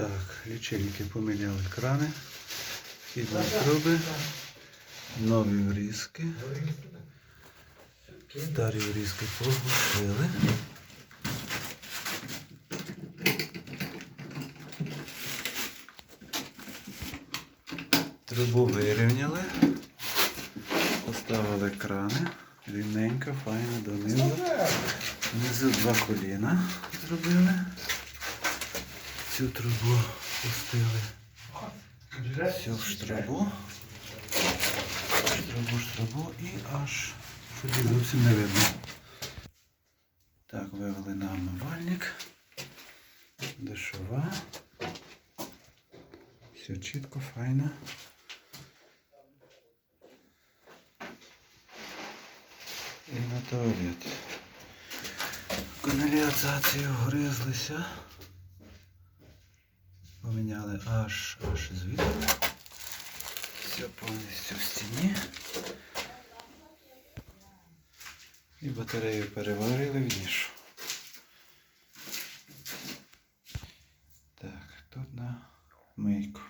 Так, лічильники поміняли крани, вхідні труби, нові врізки. Старі врізки поглушили. Трубу вирівняли. Поставили крани. Рівненько, файно донизу. Внизу два коліна зробили. Цю трубу пустили. Всю в штрабу. Штрабу, штрабу і аж тоді зовсім не видно. Так, вивели на омивальник. Дешова. Все чітко, файно. І на туалет. Каналізацію гризлися. Поміняли аж аж звідти. Все повністю в стіні. І батарею переварили в нішу. Так, тут на мийку.